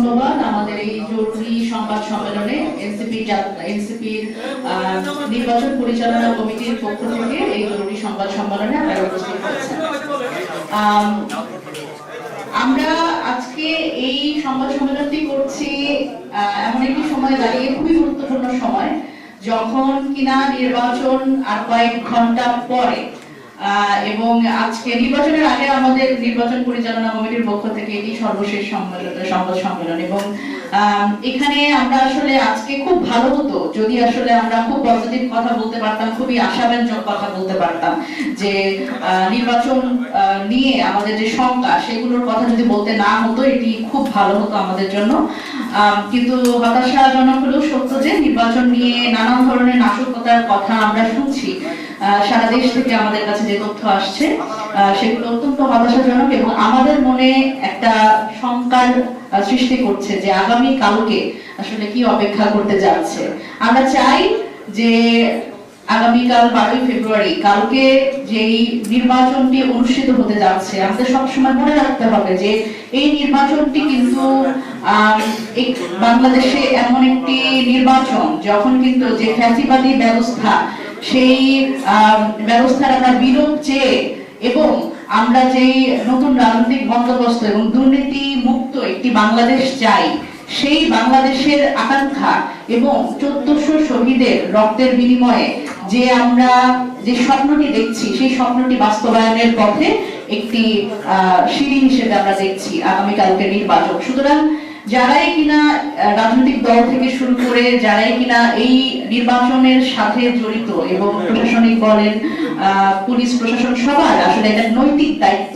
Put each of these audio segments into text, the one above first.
ধন্যবাদ। আমাদের এই জরুরি সংবাদ সম্মেলনে এনসিপি এনসিপির নির্বাচন পরিচালনা কমিটির পক্ষ থেকে এই জরুরি সংবাদ সম্মেলনে আপনারা উপস্থিত হয়েছেন। আমরা আজকে এই সংবাদ সম্মেলনটি করছি এমন একটি সময় দাঁড়িয়ে, খুবই গুরুত্বপূর্ণ সময়, যখন কিনা নির্বাচন আর কয়েক ঘণ্টা পরে এবং আজকে নির্বাচনের আগে আমাদের নির্বাচন পরিচালনা কমিটির পক্ষ থেকে এটি সর্বশেষ সম্মেলন সংবাদ সম্মেলন এবং এখানে আমরা আসলে আজকে খুব ভালো হতো, যদি আসলে আমরা খুব পজিটিভ কথা বলতে পারতাম, খুবই আশাব্যঞ্জক কথা বলতে পারতাম, যে নির্বাচন নিয়ে আমাদের যে শঙ্কা, সেগুলোর কথা যদি বলতে না হতো, এটি খুব ভালো হতো আমাদের জন্য। কিন্তু হতাশাজনক হলেও সত্য যে, নির্বাচন নিয়ে নানান ধরনের নাশকতার কথা আমরা শুনছি। সারা দেশ থেকে আমাদের কাছে যে তথ্য আসছে সেগুলো অত্যন্ত হতাশাজনক এবং আমাদের মনে একটা শঙ্কার সৃষ্টি করছে যে আগামী কালকে আসলে কি অপেক্ষা করতে যাচ্ছে। আমরা চাই যে আগামীকাল বারোই ফেব্রুয়ারি কালকে যেই নির্বাচনটি অনুষ্ঠিত হতে যাচ্ছে, আমাদের সবসময় মনে রাখতে হবে যে এই নির্বাচনটি কিন্তু বাংলাদেশে এমন একটি নির্বাচন যখন কিন্তু যে ফ্যাসিবাদী ব্যবস্থা, সেই ব্যবস্থার আমরা বিরোধ চেয়ে এবং আমরা যে নতুন রাজনৈতিক বন্দোবস্ত এবং দুর্নীতি মুক্ত একটি বাংলাদেশ চাই সেই বাংলাদেশের আকাঙ্ক্ষা এবং চোদ্দশো শহীদের রক্তের বিনিময়ে যে আমরা যে স্বপ্নটি দেখছি সেই স্বপ্নটি বাস্তবায়নের পথে একটি আহ, সিঁড়ি হিসেবে আমরা দেখছি আগামীকালকে নির্বাচন সুতরাং যারাই কিনা রাজনৈতিক দল থেকে শুরু করে যারাই কিনা এই নির্বাচনের সাথে জড়িত এবং প্রশাসনিক বলেন পুলিশ প্রশাসন সবার আসলে এটা নৈতিক দায়িত্ব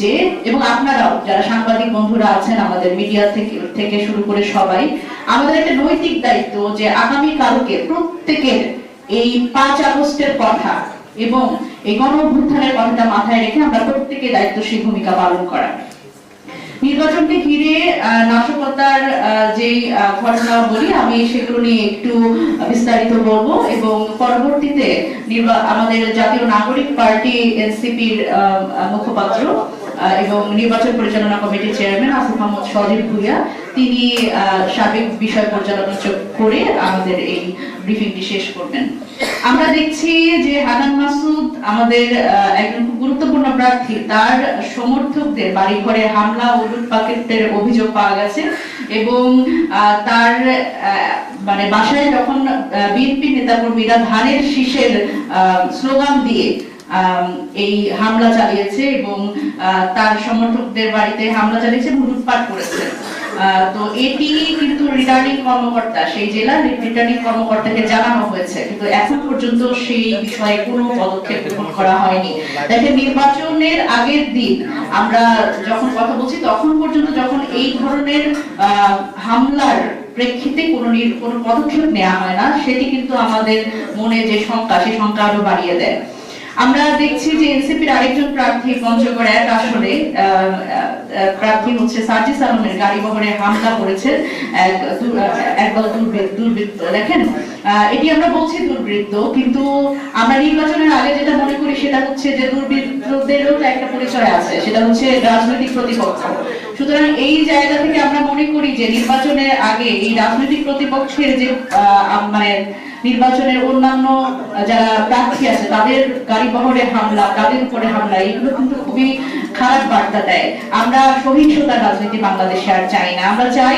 যে, এবং আপনারাও যারা সাংবাদিক বন্ধুরা আছেন আমাদের মিডিয়া থেকে থেকে শুরু করে সবাই, আমাদের একটা নৈতিক দায়িত্ব যে আগামী কালকে প্রত্যেকের এই পাঁচ আগস্টের কথা এবং এই গণ অভ্যুত্থানের কথাটা মাথায় রেখে আমরা প্রত্যেকে দায়িত্বশীল ভূমিকা পালন করা নির্বাচনকে ঘিরে নাশকতার যে আহ, ঘটনা বলি আমি সেগুলো নিয়ে একটু বিস্তারিত বলব এবং পরবর্তীতে আমাদের জাতীয় নাগরিক পার্টি এনসিপির মুখপাত্র এবং নির্বাচন পরিচালনা কমিটির চেয়ারম্যান আসিফ মাহমুদ সজীব ভুইয়া, তিনি সাবেক বিষয় পর্যালোচনা করে আমাদের এই ব্রিফিংটি শেষ করবেন। আমরা দেখছি যে হানান মাসুদ আমাদের একজন গুরুত্বপূর্ণ প্রার্থী। তার সমর্থকদের বাড়ি ঘরে হামলা ও লুটপাটের অভিযোগ পাওয়া গেছে এবং তার মানে বাসায় যখন বিএনপি নেতাকর্মীরা ধানের শীষের স্লোগান দিয়ে এই হামলা চালিয়েছে এবং তার সমর্থকদের বাড়িতে হামলা চালিয়েছে এবং লুটপাট করেছে। তো এটি কিন্তু রিটার্নিং কর্মকর্তা, সেই জেলার রিটার্নিং কর্মকর্তাকে জানানো হয়েছে। কিন্তু এখন পর্যন্ত সেই বিষয়ে কোনো পদক্ষেপ গ্রহণ করা হয়নি। দেখেন, নির্বাচনের আগের দিন আমরা যখন কথা বলছি, তখন পর্যন্ত যখন এই ধরনের হামলার প্রেক্ষিতে কোনো কোনো পদক্ষেপ নেওয়া হয় না, সেটি কিন্তু আমাদের মনে যে শঙ্কা সেই শঙ্কা আরও বাড়িয়ে দেয়। আমরা দেখছি যে এনসিপির আরেকজন প্রার্থী পঞ্চগড় এক আসনে প্রার্থী হচ্ছে সার্জিস আলমের গাড়ি বহরে হামলা করেছে। একদল দুর্বৃত্ত। দেখেন এটি আমরা বলছি দুর্বৃত্ত, কিন্তু আমরা নির্বাচনের আগে যেটা মনে করি সেটা হচ্ছে যে দুর্বৃত্তদেরও তো একটা পরিচয় আছে, সেটা হচ্ছে রাজনৈতিক প্রতিপক্ষ। সুতরাং এই জায়গা থেকে আমরা মনে করি যে নির্বাচনের আগে এই রাজনৈতিক প্রতিপক্ষের যে মানে নির্বাচনের অন্যান্য যারা প্রার্থী আছে, তাদের গাড়ি বহরে হামলা, তাদের উপরে হামলা, এগুলো কিন্তু খুবই খারাপ বার্তা দেয়। আমরা সহিংসতার রাজনীতি বাংলাদেশে আর চাই না। আমরা চাই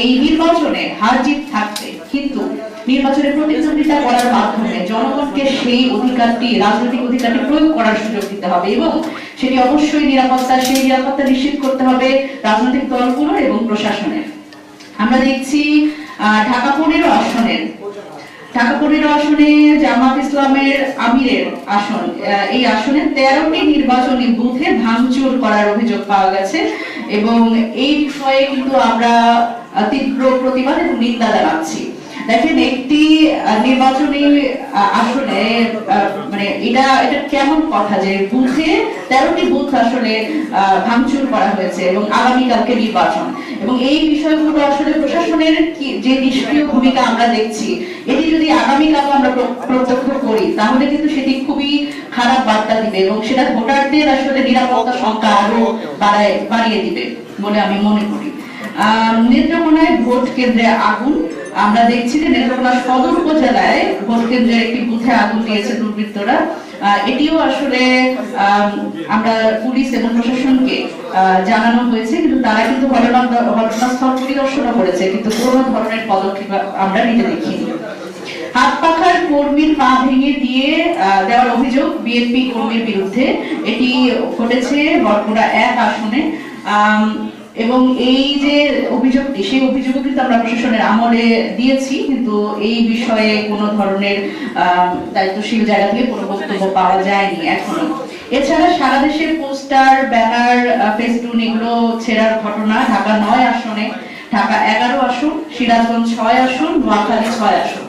এই নির্বাচনে হার জিত থাকবে। কিন্তু নির্বাচনে প্রতিদ্বন্দ্বিতা করার মাধ্যমে জনগণকে সেই অধিকারটি, রাজনৈতিক অধিকারটি প্রয়োগ করার সুযোগ দিতে হবে এবং সেটি অবশ্যই নিরাপত্তা, সেই নিরাপত্তা নিশ্চিত করতে হবে রাজনৈতিক দলগুলোর এবং প্রশাসনের। আমরা দেখছি ঢাকা পনেরো আসনের ঢাকা আসনে জামাত ইসলামের আমিরের আসন এই আসনে তেরোটি নির্বাচনী বুথে ভাঙচুর করার অভিযোগ পাওয়া গেছে এবং এই বিষয়ে কিন্তু আমরা তীব্র প্রতিবাদ এবং নিন্দা জানাচ্ছি। দেখেন একটি নির্বাচনী আহ, মানে এটা এটা কেমন কথা যে বুথে তেরোটি বুথ আসলে ভাঙচুর করা হয়েছে এবং আগামীকালকে নির্বাচন। এবং এই বিষয়গুলো আসলে প্রশাসনের যে নিষ্ক্রিয় ভূমিকা আমরা দেখছি এটি যদি আগামীকাল আমরা প্রত্যক্ষ করি তাহলে কিন্তু সেটি খুবই খারাপ বার্তা দিবে এবং সেটা ভোটারদের আসলে নিরাপত্তা সংখ্যা আরও বাড়ায় বাড়িয়ে দিবে বলে আমি মনে করি। নেত্রকোনায় ভোট কেন্দ্রে আগুন। আমরা দেখছি যে নেত্রকোনা সদর উপজেলায় ভোট কেন্দ্রের একটি বুথে আগুন দিয়েছে দুর্বৃত্তরা। এটিও আসলে আমরা পুলিশ এবং প্রশাসনকে জানানো হয়েছে, কিন্তু তারা কিন্তু ঘটনাস্থল পরিদর্শনও করেছে, কিন্তু কোনো ধরনের পদক্ষেপ আমরা নিতে দেখিনি। হাত পাখার কর্মীর পা ভেঙে দিয়ে দেওয়ার অভিযোগ বিএনপি কর্মীর বিরুদ্ধে। এটি ঘটেছে বরপুরা এক আসনে। এবং এই যে অভিযোগটি, সেই অভিযোগও কিন্তু আমরা প্রশাসনের আমলে দিয়েছি, কিন্তু এই বিষয়ে কোনো ধরনের দায়িত্বশীল জায়গা থেকে কোনো বক্তব্য পাওয়া যায়নি এখনও। এছাড়া সারা দেশে পোস্টার, ব্যানার ফেস্টুন এগুলো ছেঁড়ার ঘটনা ঢাকা নয় আসনে, ঢাকা এগারো আসন, সিরাজগঞ্জ ছয় আসন, নোয়াখালী ছয় আসন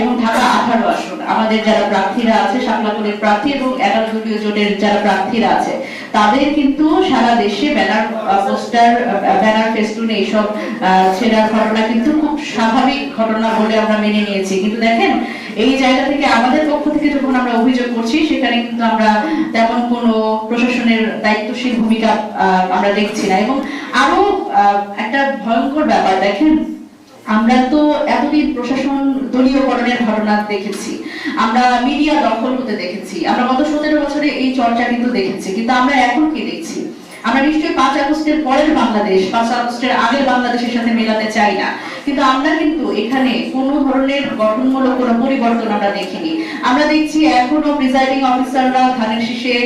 এবং ঢাকা আঠারো আসন। আমাদের যারা প্রার্থীরা আছে শাপলাপুরের প্রার্থী এবং এগারো দলীয় জোটের যারা প্রার্থীরা আছে তাদের কিন্তু সারা দেশে ব্যানার পোস্টার ব্যানার ফেস্টুন এইসব ছেঁড়ার ঘটনা কিন্তু খুব স্বাভাবিক ঘটনা বলে আমরা মেনে নিয়েছি। কিন্তু দেখেন, এই জায়গা থেকে আমাদের পক্ষ থেকে যখন আমরা অভিযোগ করছি, সেখানে কিন্তু আমরা তেমন কোনো প্রশাসনের দায়িত্বশীল ভূমিকা আমরা দেখছি না। এবং আরও একটা ভয়ঙ্কর ব্যাপার, দেখেন আমরা তো এতদিন প্রশাসন দলীয়করণের ঘটনা দেখেছি। আমরা মিডিয়া দখল হতে দেখেছি। আমরা গত সতেরো বছরে এই চর্চা কিন্তু দেখেছি। কিন্তু আমরা এখন কি দেখছি? আমরা নিশ্চয়ই পাঁচ আগস্টের পরের বাংলাদেশ পাঁচ আগস্টের আগের বাংলাদেশের সাথে মেলাতে চাই না। কিন্তু আমরা কিন্তু এখানে কোনো ধরনের গঠনমূলক কোনো পরিবর্তন আমরা দেখিনি। আমরা দেখছি এখনও প্রিসাইডিং অফিসাররা ধানের শীষে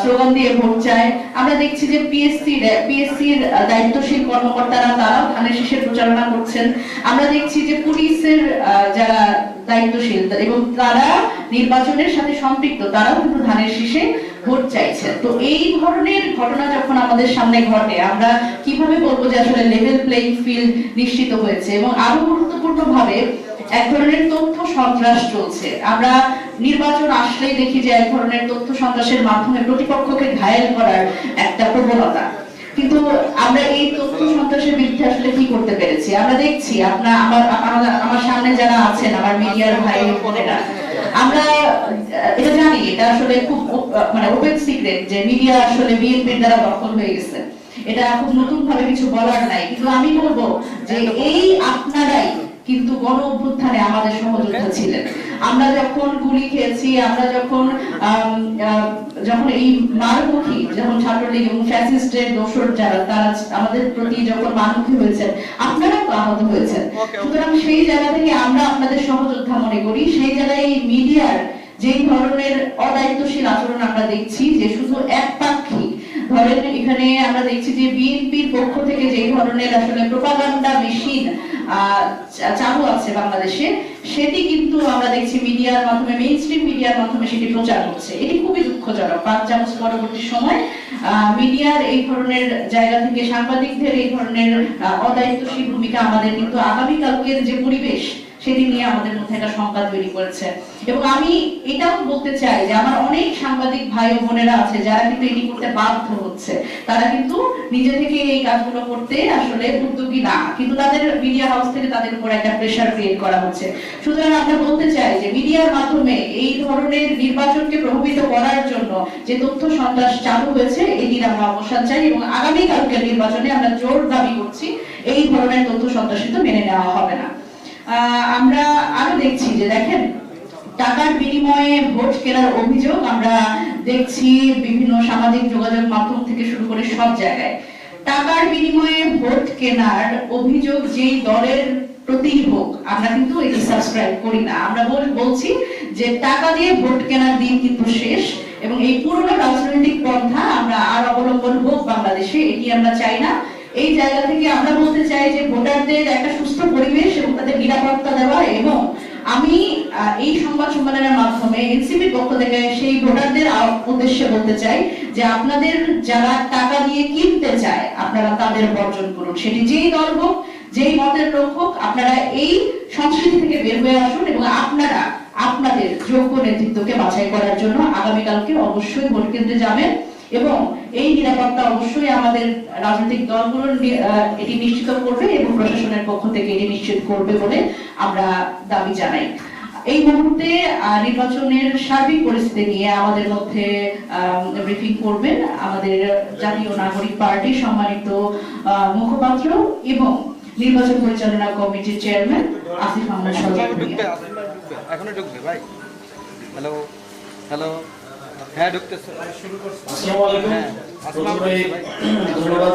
স্লোগান দিয়ে ভোট চায়। আমরা দেখছি যে পিএসসি পিএসসির দায়িত্বশীল কর্মকর্তারা, তারাও ধানের শীষের প্রচারণা করছেন। আমরা দেখছি যে পুলিশের যারা দায়িত্বশীল এবং তারা নির্বাচনের সাথে সম্পৃক্ত, তারাও কিন্তু ধানের শীষে ভোট চাইছে। তো এই ধরনের ঘটনা যখন আমাদের সামনে ঘটে, আমরা কীভাবে বলব যে আসলে লেভেল প্লেইং ফিল্ড নিশ্চিত হয়েছে এবং আরও গুরুত্বপূর্ণ ভাবে এক ধরনের তথ্য সন্ত্রাস চলছে। আমরা নির্বাচন আসলেই দেখি যে এক ধরনের তথ্য সন্ত্রাসের মাধ্যমে প্রতিপক্ষকে ঘায়েল করার একটা প্রবণতা। কিন্তু আমরা এই তথ্য সন্ত্রাসের বিরুদ্ধে আসলে কি করতে পেরেছি? আমরা দেখছি আপনার আমার আমার- সামনে যারা আছেন, আমার মিডিয়ার ভাই বোনেরা, আমরা এটা জানি, এটা আসলে খুব মানে ওপেন সিক্রেট যে মিডিয়া আসলে বিএনপির দ্বারা দখল হয়ে গেছে। এটা খুব নতুন ভাবে কিছু বলার নাই। কিন্তু আমি বলব যে এই আপনারাই কিন্তু গণ অভ্যুত্থানে আমাদের সহযোদ্ধা ছিলেন। আমরা যখন গুলি খেয়েছি আমরা যখন যখন এই মারমুখী যখন ছাত্রলীগ এবং ফ্যাসিস্টের দোসর যারা তারা আমাদের প্রতি যখন মারমুখী হয়েছেন আপনারা তো আহত হয়েছেন। সুতরাং সেই জায়গা থেকে আমরা আপনাদের সহযোদ্ধা মনে করি। সেই জায়গায় এই মিডিয়ার যে ধরনের অদায়িত্বশীল আচরণ আমরা দেখছি যে শুধু একপাক্ষিক ধরেন এখানে আমরা দেখছি যে বিএনপির পক্ষ থেকে যে ধরনের আসলে প্রোপাগান্ডা মেশিন চালু আছে বাংলাদেশে, সেটি কিন্তু আমরা দেখছি মিডিয়ার মাধ্যমে মিডিয়ার মাধ্যমে সেটি প্রচার হচ্ছে। এটি খুবই দুঃখজনক। পাঁচ চামচ পরবর্তী সময় মিডিয়ার এই ধরনের জায়গা থেকে সাংবাদিকদের এই ধরনের অদায়িত্বশীল ভূমিকা আমাদের কিন্তু আগামীকালকের যে পরিবেশ সেটি নিয়ে আমাদের মধ্যে একটা সংবাদ তৈরি করেছে। এবং আমি এটাও বলতে চাই যে আমার অনেক সাংবাদিক ভাই ও বোনেরা আছে, যারা কিন্তু এটি করতে বাধ্য হচ্ছে। তারা কিন্তু নিজে থেকে এই কাজগুলো করতে আসলে উদ্যোগী না, কিন্তু তাদের মিডিয়া হাউস থেকে তাদের উপর একটা প্রেশার ক্রিয়েট করা হচ্ছে। সুতরাং আমরা বলতে চাই যে মিডিয়ার মাধ্যমে এই ধরনের নির্বাচনকে প্রভাবিত করার জন্য যে তথ্য সন্ত্রাস চালু হয়েছে, এটির আমরা অবসান চাই এবং আগামী কালকের নির্বাচনে আমরা জোর দাবি করছি, এই ধরনের তথ্য সন্ত্রাসী তো মেনে নেওয়া হবে না। আমরা আরও দেখছি যে দেখেন, টাকার বিনিময়ে ভোট কেনার অভিযোগ আমরা দেখছি বিভিন্ন সামাজিক যোগাযোগ মাধ্যম থেকে শুরু করে সব জায়গায়। টাকার বিনিময়ে ভোট কেনার অভিযোগ যেই দলের প্রতি হোক, আমরা কিন্তু সাবস্ক্রাইব করি না। আমরা বলছি যে টাকা দিয়ে ভোট কেনার দিন কিন্তু শেষ এবং এই পুরনো রাজনৈতিক পন্থা আমরা আর অবলম্বন হোক বাংলাদেশে, এটি আমরা চাই না। এই জায়গা থেকে আমরা বলতে চাই যে ভোটারদের একটা সুস্থ পরিবেশ এবং তাদের নিরাপত্তা দেওয়া এবং আমি এই সংবাদ সম্মেলনের মাধ্যমে এনসিপির পক্ষ থেকে সেই ভোটারদের উদ্দেশ্যে বলতে চাই যে আপনাদের যারা টাকা দিয়ে কিনতে চায়, আপনারা তাদের বর্জন করুন। সেটি যেই দল হোক, যেই মতের লোক হোক, আপনারা এই সংস্কৃতি থেকে বের হয়ে আসুন এবং আপনারা আপনাদের যোগ্য নেতৃত্বকে বাছাই করার জন্য আগামীকালকে অবশ্যই ভোট কেন্দ্রে যাবেন। এবং এই নিরাপত্তা অবশ্যই আমাদের রাজনৈতিক দলগুলো এটি নিশ্চিত করবে এবং প্রশাসনের পক্ষ থেকে এটি নিশ্চিত করবে বলে আমরা দাবি জানাই। এই মুহূর্তে নির্বাচনের সার্বিক পরিস্থিতি নিয়ে আমাদের মধ্যে ব্রিফিং করবেন আমাদের জাতীয় নাগরিক পার্টি সম্মানিত মুখপাত্র এবং নির্বাচন পরিচালনা কমিটির চেয়ারম্যান আসিফ আহমেদ এখনও ঢুকবে, ভাই। হ্যালো হ্যালো হ্যাঁ ঢুকতেছে আসসালামু আলাইকুম প্রথমে ধন্যবাদ।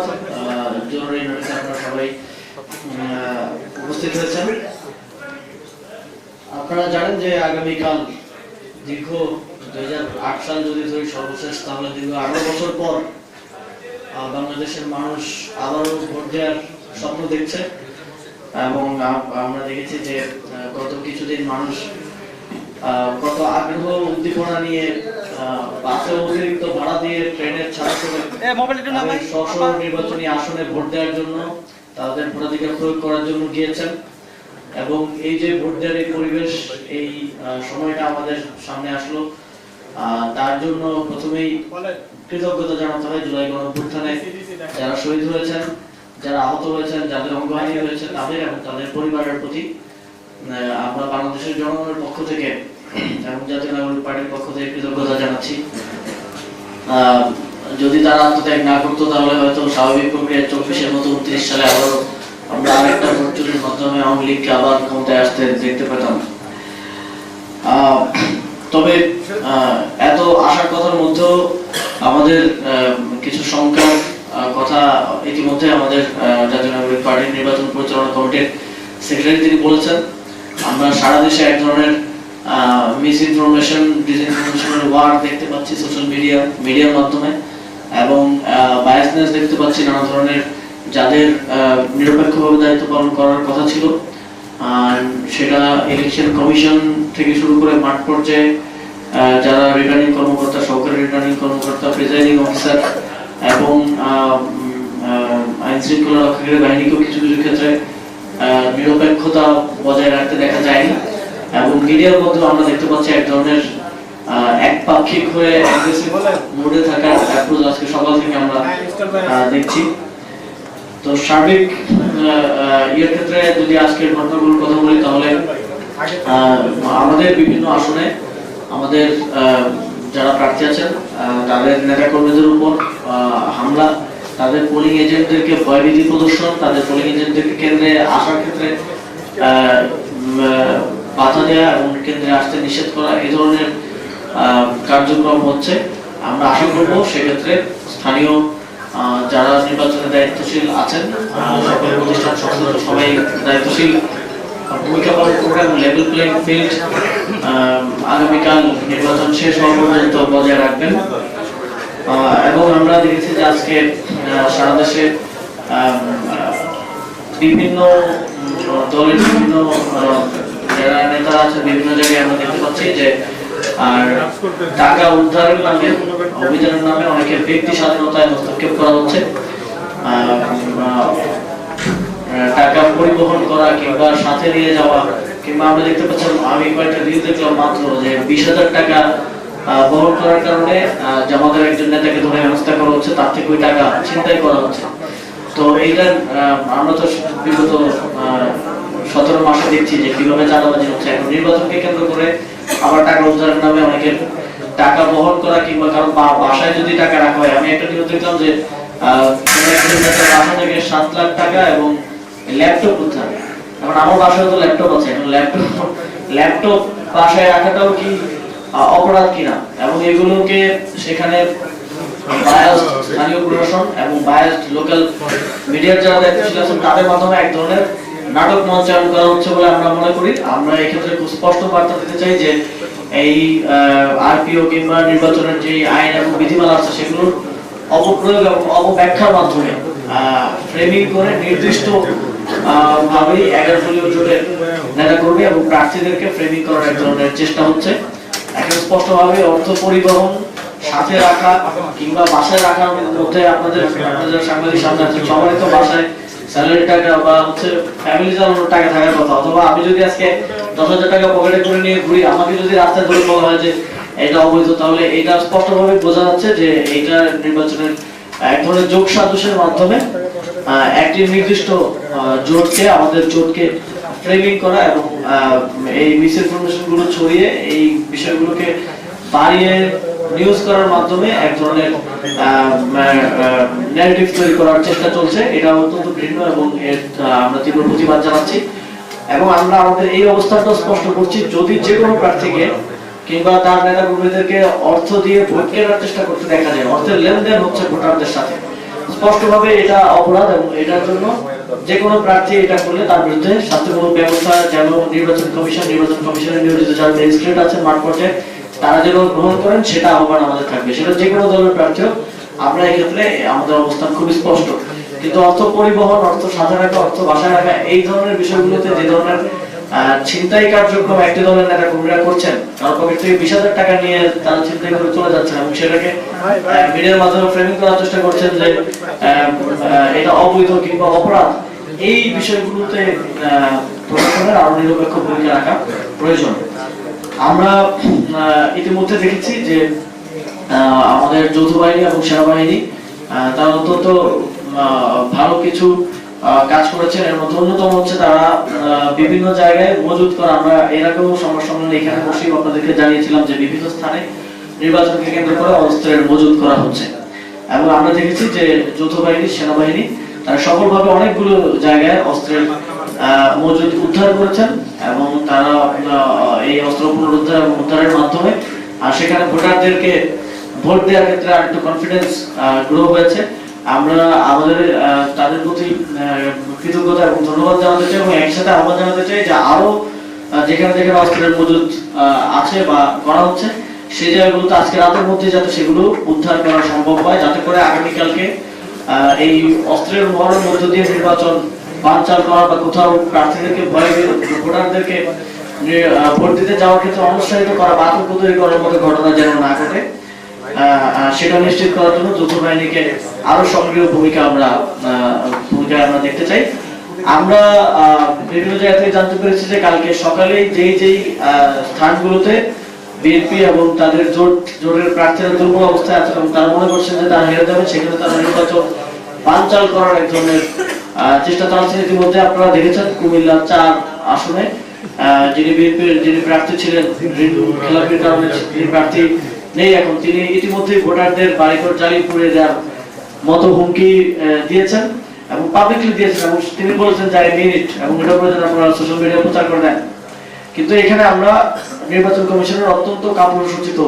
জরুরি নোটিশে আপনারা সবাই। উপস্থিত হয়েছেন। আপনারা জানেন যে আগামীকাল দীর্ঘ দুই সাল যদি ধরি সর্বশেষ তাহলে দীর্ঘ আঠারো বছর পর বাংলাদেশের মানুষ আবারও ভোট দেওয়ার স্বপ্ন দেখছে। এবং আমরা দেখেছি যে গত কিছুদিন মানুষ আহ, কত আগ্রহ উদ্দীপনা নিয়ে বাসে অতিরিক্ত ভাড়া দিয়ে ট্রেনের ছাড়া করে স্ব-স্ব নির্বাচনী আসনে ভোট দেওয়ার জন্য তাদের ভোটাধিকার প্রয়োগ করার জন্য গিয়েছেন এবং এই যে ভোট দেওয়ার এই পরিবেশ এই সময়টা আমাদের সামনে আসলো। তার জন্য প্রথমেই কৃতজ্ঞতা জানাতে হয় জুলাই গণঅভ্যুত্থানে যারা শহীদ হয়েছেন যারা আহত হয়েছেন যাদের অঙ্গহানি হয়েছে তাদের এবং তাদের পরিবারের প্রতি। আমরা বাংলাদেশের জনগণের পক্ষ থেকে এবং জাতীয় নাগরিক পার্টির পক্ষ থেকে কৃতজ্ঞতা জানাচ্ছি। যদি তারা আত্মত্যাগ না করতো, তাহলে হয়তো স্বাভাবিক প্রক্রিয়া চব্বিশের মতো উনত্রিশ সালে আবারও আমরা আরেকটা ভোট চুরির মাধ্যমে আওয়ামী লীগকে আবার ক্ষমতায় আসতে দেখতে পেতাম। তবে এত আশার কথার মধ্যেও আমাদের কিছু সংখ্যার কথা ইতিমধ্যে আমাদের জাতীয় নাগরিক পার্টির নির্বাচন পরিচালনা কমিটির সেক্রেটারি তিনি বলেছেন, আমরা সারা দেশে এক ধরনের মিস ইনফরমেশন ডিসইনফরমেশনের ওয়ার দেখতে পাচ্ছি সোশ্যাল মিডিয়া মিডিয়ার মাধ্যমে এবং বায়াসনেস দেখতে পাচ্ছি নানা ধরনের যাদের নিরপেক্ষভাবে দায়িত্ব পালন করার কথা ছিল। সেটা ইলেকশন কমিশন থেকে শুরু করে মাঠ পর্যায়ে যারা রিটার্নিং কর্মকর্তা, সহকারী রিটার্নিং কর্মকর্তা প্রিজাইডিং অফিসার এবং আইন শৃঙ্খলা রক্ষাকারী বাহিনীকেও কিছু কিছু ক্ষেত্রে নিরপেক্ষতা বজায় রাখতে দেখা যায়নি। এবং মিডিয়ার মধ্যে আমরা দেখতে পাচ্ছি এক ধরনের একপাক্ষিক হয়ে অ্যাগ্রেসিভ মোডে থাকার অ্যাপ্রোচ আজকে সকাল থেকে আমরা দেখছি। তো সার্বিক ইয়ের ক্ষেত্রে যদি আজকের ঘটনাগুলোর কথা বলি তাহলে আমাদের বিভিন্ন আসনে আমাদের যারা প্রার্থী আছেন তাদের নেতাকর্মীদের উপর আহ, হামলা তাদের পোলিং এজেন্টদেরকে ভয়ভীতি প্রদর্শন তাদের পোলিং এজেন্টদেরকে কেন্দ্রে আসার ক্ষেত্রে বাধা দেওয়া এবং কেন্দ্রে আসতে নিষেধ করা এই ধরনের কার্যক্রম হচ্ছে। আমরা আশা করব সেক্ষেত্রে স্থানীয় যারা নির্বাচনে দায়িত্বশীল আছেন, সকল প্রতিষ্ঠান সংস্থা সবাই দায়িত্বশীল, ভূমিকা পালন এবং লেভেল প্লেইং ফিল্ড আগামীকাল নির্বাচন শেষ হওয়া পর্যন্ত বজায় রাখবেন। এবং আমরা দেখেছি যে আজকে সারা দেশে বিভিন্ন দলের বিভিন্ন যারা নেতারা আছে বিভিন্ন জায়গায় আমরা দেখতে পাচ্ছি যে, আর টাকা উদ্ধারের নামে, অভিযানের নামে অনেকে ব্যক্তি স্বাধীনতায় হস্তক্ষেপ করা হচ্ছে। টাকা পরিবহন করা কিংবা সাথে নিয়ে যাওয়া, কিংবা আমরা দেখতে পাচ্ছি আমি কয়েকটা রিল দেখলাম মাত্র যে বিশ হাজার টাকা বহন করার কারণে জামাতের একজন নেতাকে ধরে হেনস্থা করা হচ্ছে, তার থেকে ওই টাকা ছিনতাই করা হচ্ছে। তো এইটা আমরা তো বিগত সতেরো মাসে দেখছি যে কীভাবে চাঁদাবাজি হচ্ছে। এখন নির্বাচনকে কেন্দ্র করে আবার টাকা উদ্ধারের নামে অনেকের টাকা বহন করা কিংবা কারও বাসায় যদি টাকা রাখা হয়, আমি একটা নিউজ দেখলাম যে বাসা থেকে সাত লাখ টাকা এবং ল্যাপটপ উদ্ধার। এখন আমার বাসায় তো ল্যাপটপ আছে, এখন ল্যাপটপ ল্যাপটপ বাসায় রাখাটাও কি অপরাধ কিনা? এবং এগুলোকে সেখানে স্থানীয় প্রশাসন এবং বায়াসড লোকাল মিডিয়ার যারা দায়িত্বশীল আছেন, তাদের মাধ্যমে এক ধরনের নাটক মঞ্চায়ন করা হচ্ছে বলে আমরা মনে করি। আমরা এই ক্ষেত্রে খুব স্পষ্ট বার্তা দিতে চাই যে এই আরপিও কিংবা নির্বাচনের যে আইন এবং বিধিমালা আছে সেগুলোর অপপ্রয়োগ এবং অপব্যাখ্যার মাধ্যমে ফ্রেমিং করে নির্দিষ্ট ভাবেই এগারো দলীয় জোটের নেতা কর্মী এবং প্রার্থীদেরকে ফ্রেমিং করার এক ধরনের চেষ্টা হচ্ছে। এখন স্পষ্টভাবে অর্থ পরিবহন সাথে রাখা কিংবা বাসায় রাখার মধ্যে আপনাদের আপনাদের সাংবাদিক সামনে আছে সবারই তো বাসায় স্যালারি টাকা বা হচ্ছে ফ্যামিলি চালানোর টাকা থাকার কথা। অথবা আমি যদি আজকে দশ হাজার টাকা পকেটে করে নিয়ে ঘুরি, আমাকে যদি রাস্তায় ধরে বলা হয় যে এটা অবৈধ, তাহলে এটা স্পষ্টভাবে বোঝা যাচ্ছে যে এইটা নির্বাচনের এক ধরনের যোগ সাদৃশ্যের মাধ্যমে একটি নির্দিষ্ট জোটকে, আমাদের জোটকে ফ্রেমিং করা এবং এই মিসইনফরমেশনগুলো ছড়িয়ে এই বিষয়গুলোকে বাড়িয়ে নিউজ করার মাধ্যমে এক ধরনের ন্যারেটিভ তৈরি করার চেষ্টা চলছে। এটা অত্যন্ত ঘৃণ্য এবং এর আমরা তীব্র প্রতিবাদ জানাচ্ছি। এবং আমরা আমাদের এই অবস্থানটা স্পষ্ট করছি, যদি যে কোনো প্রার্থীকে কিংবা তার নেতা কর্মীদেরকে অর্থ দিয়ে ভোট কেনার চেষ্টা করতে দেখা যায়, অর্থের লেনদেন হচ্ছে ভোটারদের সাথে। স্পষ্টভাবে এটা অপরাধ এবং এটার জন্য যে কোনো প্রার্থী এটা করলে তার বিরুদ্ধে শাস্তিমূলক ব্যবস্থা যেন নির্বাচন কমিশন, নির্বাচন কমিশনের নিয়োজিত যারা ম্যাজিস্ট্রেট আছেন মাঠ পর্যায়ে তারা যেন গ্রহণ করেন, সেটা আহ্বান আমাদের থাকবে। সেটা যে কোনো দলের প্রার্থী হোক, আমরা এক্ষেত্রে আমাদের অবস্থান খুবই স্পষ্ট। কিন্তু অর্থ পরিবহন, অর্থ সাজা রাখা, অর্থ বাসায় রাখা, এই ধরনের বিষয়গুলোতে যে ধরনের ছিনতাই কার্যক্রম একটি দলের নেতা কর্মীরা করছেন পকেট থেকে বিশ হাজার টাকা নিয়ে তারা ছিনতাই করে চলে যাচ্ছেন এবং সেটাকে মিডিয়ার মাধ্যমে ফ্রেমিং করার চেষ্টা করছেন যে এটা অবৈধ কিংবা অপরাধ। এই বিষয়গুলোতে প্রশাসনের আরও নিরপেক্ষ ভূমিকা রাখা প্রয়োজন। আমরা ইতিমধ্যে দেখেছি যে আমাদের যৌথ বাহিনী এবং সেনাবাহিনী তারা অত্যন্ত ভালো কিছু কাজ করেছেন। এর মধ্যে অন্যতম হচ্ছে তারা বিভিন্ন জায়গায় মজুত করা। আমরা এর আগেও সংবাদ এখানে বসেই আপনাদেরকে জানিয়েছিলাম যে বিভিন্ন স্থানে নির্বাচনকে কেন্দ্র করে অস্ত্রের মজুদ করা হচ্ছে। এবং আমরা দেখেছি যে যৌথ বাহিনী, সেনাবাহিনী, তারা সফলভাবে অনেকগুলো জায়গায় অস্ত্রের মজুদ উদ্ধার করেছেন। এবং তারা এই অস্ত্র পুনরুদ্ধার এবং উদ্ধারের মাধ্যমে, আর সেখানে ভোটারদেরকে ভোট দেওয়ার ক্ষেত্রে আর একটু কনফিডেন্স গ্রো হয়েছে। আমরা আমাদের তাদের প্রতি কৃতজ্ঞতা এবং ধন্যবাদ জানাতে চাই এবং একই সাথে আহ্বান জানাতে চাই যে আরও যেখানে যেখানে অস্ত্রের মজুদ আছে বা করা হচ্ছে সেই জায়গাগুলোতে আজকে রাতের মধ্যে যাতে সেগুলো উদ্ধার করা সম্ভব হয়, যাতে করে আগামীকালকে এই অস্ত্রের মহড়ের মধ্য দিয়ে নির্বাচন বানচাল করা বা কোথাও প্রার্থীদেরকে ভয় পেয়ে ভোটারদেরকে ভোট দিতে যাওয়ার ক্ষেত্রে অনুৎসাহিত করা বা আতঙ্ক তৈরি করার মতো ঘটনা যেন না ঘটে সেটা নিশ্চিত করার জন্য যৌথ বাহিনীকে আরও সক্রিয় ভূমিকা আমরা ভূমিকা আমরা দেখতে চাই। আমরা বিভিন্ন জায়গা থেকে জানতে পেরেছি যে কালকে সকালে যেই যেই স্থানগুলোতে বিএনপি এবং তাদের জোট, জোটের প্রার্থীরা দুর্বল অবস্থায় আছে এবং তারা মনে করছেন যে তারা হেরে যাবে, সেখানে তারা নির্বাচন বানচাল করার এক ধরনের চেষ্টা চালাচ্ছেন ইতিমধ্যে, আপনারা দেখেছেন কুমিল্লা চার আসনে যিনি বিএনপির যিনি প্রার্থী ছিলেন, ঋণ খেলাপির কারণে প্রার্থী নেই এখন। তিনি ইতিমধ্যে ভোটারদের বাড়িঘর জ্বালিয়ে পুড়ে দেওয়ার মতো হুমকি দিয়েছেন এবং পাবলিকলি দিয়েছেন এবং তিনি বলেছেন যে মিনিট এবং এটা বলেছেন, আপনারা সোশ্যাল মিডিয়া প্রচার করে দেন। কিন্তু এখানে আমরা নির্বাচন কমিশনের অত্যন্ত কাপুরুষোচিত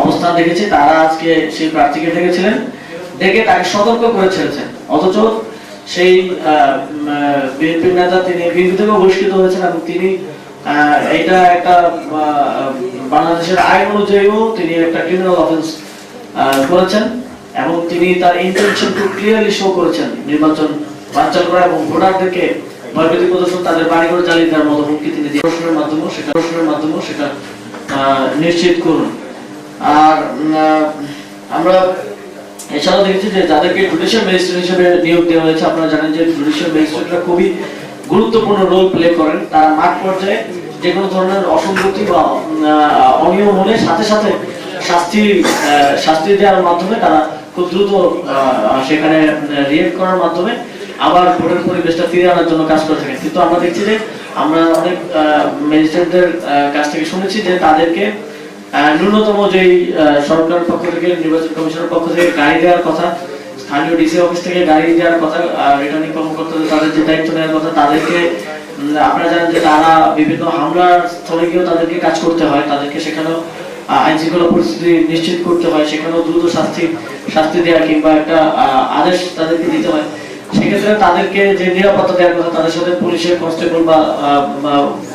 অবস্থান দেখেছি। তারা আজকে সেই প্রার্থীকে ডেকেছিলেন। ডেকে তাকে সতর্ক করে ছেড়েছেন। অথচ সেই বিএনপির নেতা তিনি বিএনপি থেকেও বহিষ্কৃত হয়েছেন এবং তিনি এটা একটা বাংলাদেশের আইন অনুযায়ীও তিনি একটা ক্রিমিনাল অফেন্স করেছেন এবং তিনি তার ইন্টেনশন টু ক্লিয়ারলি শো করেছেন নির্বাচন বানচাল করা এবং ভোটারদেরকে ভয়ভীতি প্রদর্শন তাদের বাড়িঘর জ্বালিয়ে দেওয়ার মতো হুমকি তিনি দিয়ে প্রশ্নের মাধ্যমেও সেটা প্রশ্নের মাধ্যমেও সেটা নিশ্চিত করুন। আর আমরা এছাড়াও দেখেছি যে যাদেরকে জুডিশিয়াল ম্যাজিস্ট্রেট হিসেবে নিয়োগ দেওয়া হয়েছে, আপনারা জানেন যে জুডিশিয়াল ম্যাজিস্ট্রেটরা খুবই গুরুত্বপূর্ণ রোল প্লে করেন। তারা মাঠ পর্যায়ে যে কোনো ধরনের অসঙ্গতি বা অনিয়ম হলে সাথে সাথে শাস্তি শাস্তি দেওয়ার মাধ্যমে তারা খুব দ্রুত সেখানে রিয়েক্ট করার মাধ্যমে আবার ভোটের পরিবেশটা ফিরে আনার জন্য কাজ করে থাকেন। কিন্তু আমরা দেখছি যে আমরা অনেক ম্যাজিস্ট্রেটদের কাছ থেকে শুনেছি যে তাদেরকে ন্যূনতম যেই আহ, সরকারের পক্ষ থেকে নির্বাচন কমিশনের পক্ষ থেকে গাড়ি দেওয়ার কথা স্থানীয় ডিসি অফিস থেকে গাড়ি দেওয়ার কথা রিটার্নিং কর্মকর্তাদের তাদের যে দায়িত্ব নেওয়ার কথা তাদেরকে আপনারা জানেন যে তারা বিভিন্ন হামলার স্থলে গিয়েও তাদেরকে কাজ করতে হয়। তাদেরকে সেখানেও আইন শৃঙ্খলা পরিস্থিতি নিশ্চিত করতে হয় সেখানেও দ্রুত শাস্তি শাস্তি দেওয়া কিংবা একটা আদেশ তাদেরকে দিতে হয়। সেক্ষেত্রে তাদেরকে যে নিরাপত্তা দেওয়ার কথা তাদের সাথে পুলিশের কনস্টেবল বা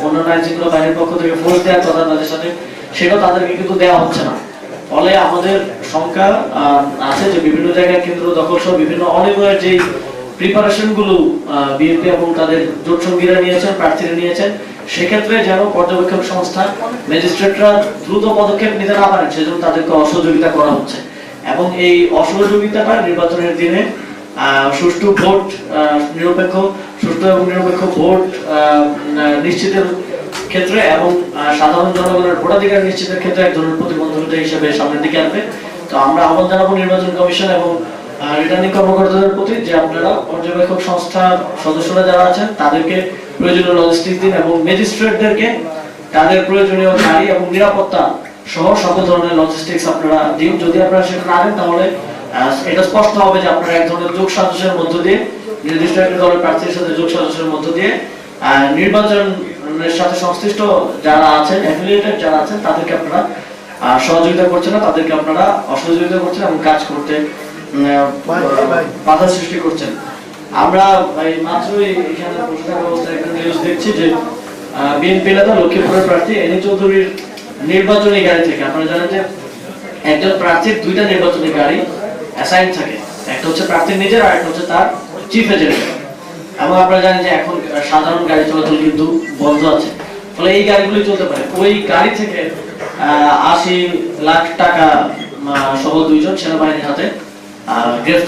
অন্যান্য আইন শৃঙ্খলা বাহিনীর পক্ষ থেকে ফোর্স দেওয়ার কথা তাদের সাথে সেটাও তাদেরকে কিন্তু দেওয়া হচ্ছে না। ফলে আমাদের সংখ্যা আছে যে বিভিন্ন জায়গায় কেন্দ্র দখল সহ বিভিন্ন অনিয়মের যে প্রিপারেশনগুলো বিএনপি এবং তাদের জোট সঙ্গীরা নিয়েছেন, প্রার্থীরা নিয়েছেন, সেক্ষেত্রে যেন পর্যবেক্ষক সংস্থা ম্যাজিস্ট্রেটরা দ্রুত পদক্ষেপ নিতে না পারেন, সেজন্য তাদেরকে অসহযোগিতা করা হচ্ছে। এবং এই অসহযোগিতাটা নির্বাচনের দিনে সুষ্ঠু ভোট নিরপেক্ষ, সুষ্ঠু এবং নিরপেক্ষ ভোট নিশ্চিতের ক্ষেত্রে এবং সাধারণ জনগণের ভোটাধিকার নিশ্চিতের ক্ষেত্রে এক ধরনের প্রতিবন্ধকতা হিসেবে সামনের দিকে আসবে। তো আমরা আহ্বান জানাব নির্বাচন কমিশন এবং রিটার্নিং কর্মকর্তাদের প্রতি যে আপনারা পর্যবেক্ষক সংস্থার সদস্যরা যারা আছেন, তাদেরকে প্রয়োজনীয় লজিস্টিক দিন এবং ম্যাজিস্ট্রেটদেরকে তাদের প্রয়োজনীয় গাড়ি এবং নিরাপত্তা সহ সকল ধরনের লজিস্টিক্স আপনারা দিন। যদি আপনারা সেটা না দেন, তাহলে এটা স্পষ্ট হবে যে আপনারা এক ধরনের যোগ সাজসের মধ্য দিয়ে, নির্দিষ্ট একটা দলের প্রার্থীর সাথে যোগ সাজসের মধ্য দিয়ে নির্বাচনের সাথে সংশ্লিষ্ট যারা আছেন অ্যাফিলিয়েটেড যারা আছেন তাদেরকে আপনারা সহযোগিতা করছেন না তাদেরকে আপনারা অসহযোগিতা করছেন এবং কাজ করতে বাধা সৃষ্টি করছেন। আমরা এই মাত্রই এখানে বসে থাকা অবস্থায় একটা নিউজ দেখছি যে বিএনপি নেতা লক্ষ্মীপুরের প্রার্থী এনি চৌধুরীর নির্বাচনী গাড়ি থেকে। আপনারা জানেন যে একজন প্রার্থীর দুইটা নির্বাচনী গাড়ি অ্যাসাইন থাকে। একটা হচ্ছে প্রার্থীর নিজের আর একটা হচ্ছে তার চিফ এজেন্ট এবং আপনারা জানেন যে এখন সাধারণ গাড়ি চলাচল কিন্তু বন্ধ আছে। ফলে এই গাড়িগুলি চলতে পারে। ওই গাড়ি থেকে আশি লাখ টাকা সহ দুইজন সেনাবাহিনীর হাতে গ্রেফতার